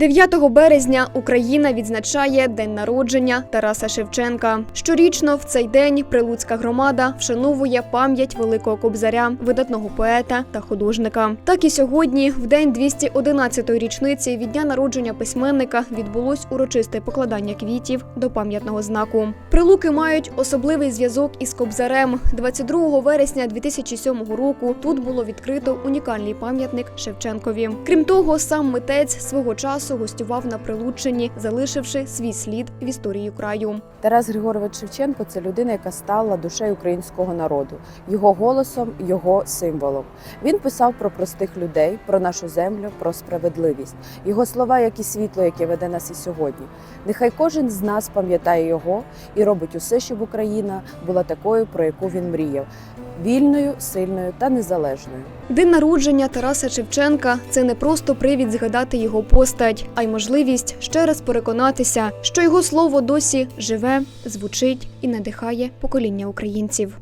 9 березня Україна відзначає день народження Тараса Шевченка. Щорічно в цей день Прилуцька громада вшановує пам'ять великого кобзаря, видатного поета та художника. Так і сьогодні, в день 211-ї річниці від дня народження письменника, відбулось урочисте покладання квітів до пам'ятного знаку. Прилуки мають особливий зв'язок із кобзарем. 22 вересня 2007 року тут було відкрито унікальний пам'ятник Шевченкові. Крім того, сам митець свого часу гостював на Прилуччині, залишивши свій слід в історії краю. Тарас Григорович Шевченко це людина, яка стала душею українського народу, його голосом, його символом. Він писав про простих людей, про нашу землю, про справедливість. Його слова, як і світло, яке веде нас і сьогодні. Нехай кожен з нас пам'ятає його і робить усе, щоб Україна була такою, про яку він мріяв вільною, сильною та незалежною. День народження Тараса Шевченка це не просто привід згадати його постать, а й можливість ще раз переконатися, що його слово досі живе, звучить і надихає покоління українців.